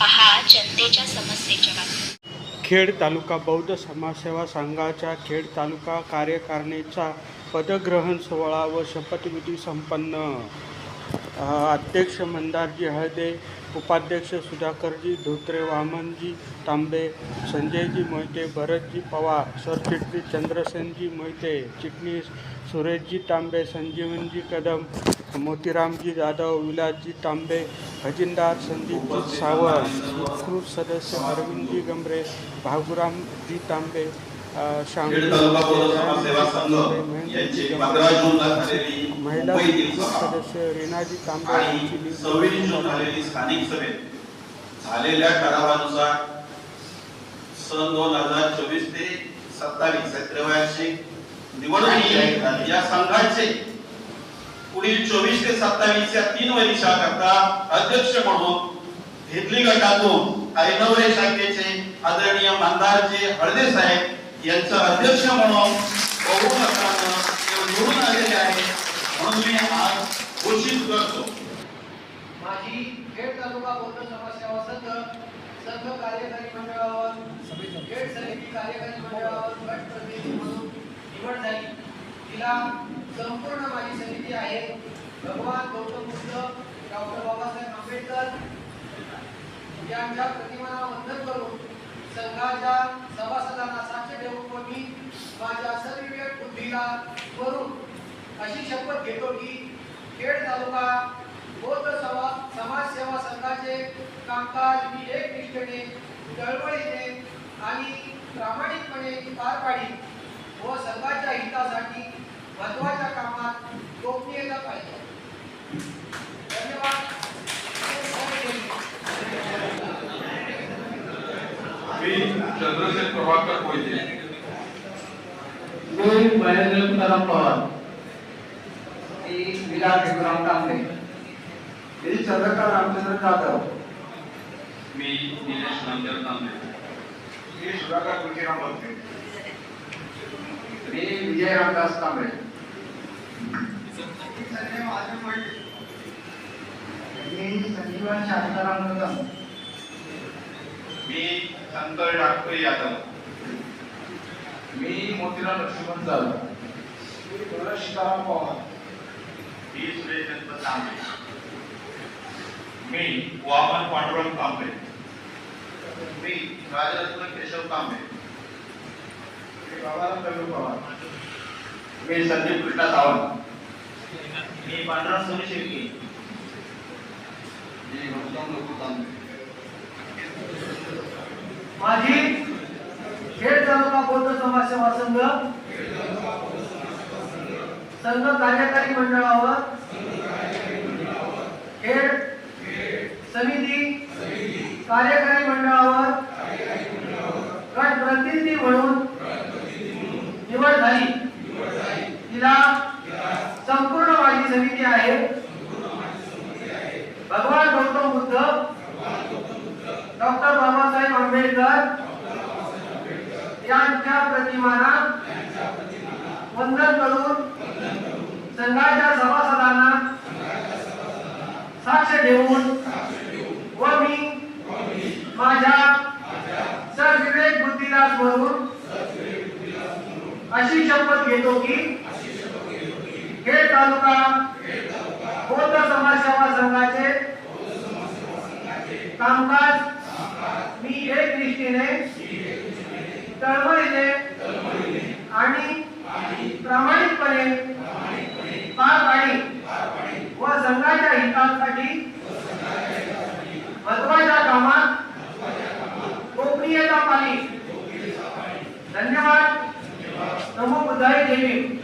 पहा जनतेच्या समस्येच्या बातम्या खेड तालुका बौद्ध समाजसेवा संघाच्या खेड तालुका कार्यकारिणीचा पदग्रहण सोहळा व शपथविधी संपन्न. अध्यक्ष मंदारजी हळदे उपाध्यक्ष सुधाकरजी धोत्रे वामनजी तांबे संजयजी मोहिते भरतजी पवार सरचिटणीस चंद्रसेनजी मोहिते चिटणीस सुरेशजी तांबे संजीवनजी कदम मोतीरामजी जाधव विलासजी तांबे खजिनदार संदीपजी सावंत उत्कृत सदस्य अरविंदजी गंभरे भागुरामजी तांबे अ, शामजी खेड तालुका पौर समाजसेवा संघ. महेंद्रजी यांची गंभरे, पंधरा जून ला झालेली महिला सदस्य रीनाजी तांबे आणि यांची सव्वीस जून निवड झालेली स्थानिक सभेत झालेल्या ठरावानुसार सन दोन हजार चोवीस ते सत्तावीस या त्रैवार्षिक निवडणुकी. या संघाचे पुढील चोवीस ते सत्तावीस या तीन वर्षाकरता अध्यक्ष म्हणून भेदली गटातून ऐनवरे शाखेचे आदरणीय मंदारजी हळदे साहेब यांचं अध्यक्ष म्हणून बहुमतानं निवडून आलेले आहे म्हणून मी आज घोषित करतो. माझी खेड तालुका बौद्ध समाज सेवा संघ संघ कार्यकारी मंडळावर खेड समिती कार्यकारी मंडळावर गट प्रतिनिधी म्हणून निवड झाली. तिला संपूर्ण माझी समिती आहे. भगवान गौतम बुद्ध डॉक्टर बाबासाहेब आंबेडकर यांच्या प्रतिमाला वंदन करून संघाच्या सभासदांना साक्ष ठेवून व मी माझ्या सविवेक बुद्धीला करून अशी शपथ घेतो की खेड तालुका बौद्ध सभा समाज सेवा संघाचे कामकाज मी एक निष्ठेने चळवळीने आणि प्रामाणिकपणे पार पाडी व संघाच्या हितासाठी महत्त्वाच्या कामात गोपनीयता पाहिजे धन्यवाद मी चंद्रशेखर प्रभाकर मोहिते मी महेंद्र तुकाराम पवार. मी विराट भिकुराम कांबळे. मी चंद्रकांत रामचंद्र जाधव. मी निलेश नामदेव तांबे मी सुधाकर तुळशीराम बोलते. मी विजय रामदास कांबळे. मी संजीवन शांताराम कदम मी शंकर डॉक्टर यादव. मी मोतीराम लक्ष्मण जाधव. मी तुळशीराम पवार. मी सुरेशचंद्र तांबे. मी वामन पांडुरंग तांबे. मी राजरत्न केशव तांबे. मी बाबाराम दगडू पवार. मी संदीप कृष्णा सावंत. मी पांडुरंग सोनी शेळके मी गौतम लोकू तांबे. माझी खेड तालुका बौद्ध समाज सेवा संघ. संघ कार्यकारी मंडळावर खेड समिती कार्यकारी मंडळावर गट प्रतिनिधी म्हणून निवड झाली. तिला संपूर्ण माझी समिती आहे. भगवान गौतम बुद्ध आंबेडकर यांच्या प्रतिमाना वंदन करून संघाच्या सभासदांना साक्ष देऊन व मी माझ्या सरविवेक बुद्धीला स्मरून अशी शपथ घेतो की हे तालुका बौद्ध समाज सेवा संघाचे कामकाज मी एक दृष्टीने तळमळीने आणि प्रामाणिकपणे पार पाणी व संघाच्या हितासाठी महत्त्वाच्या कामात गोपनीयता पाणी धन्यवाद. नमो बुद्धाय देवी.